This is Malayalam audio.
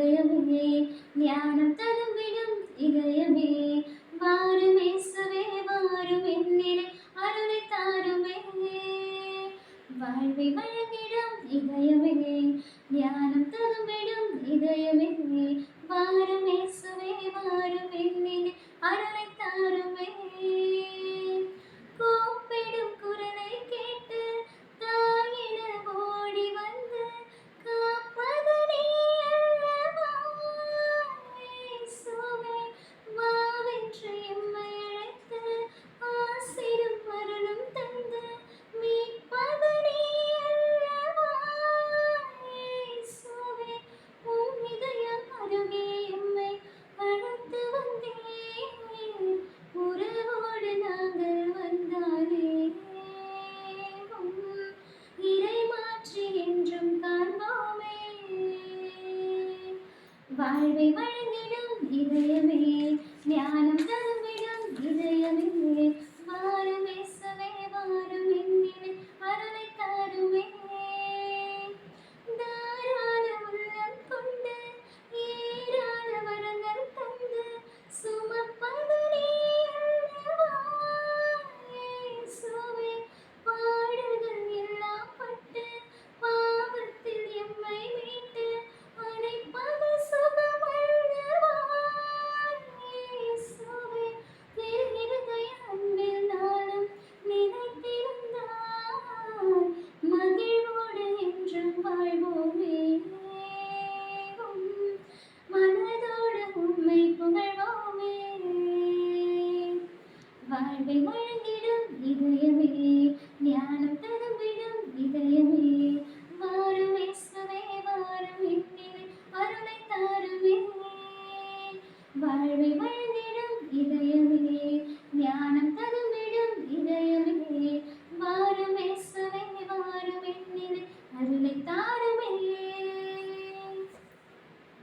ഹൃദയമേ ജ്ഞാനം തരം വിടും ഹൃദയമേ മാറുമേസുവേ മാറും എന്നിലെ അരുളി താരുമേ. വാഴ്വി വഴങ്ങിടും ഹൃദയമേ வாழ்வை வழங்கிடும் இதயமே. ஞானம் தருமிடும் இதயமே.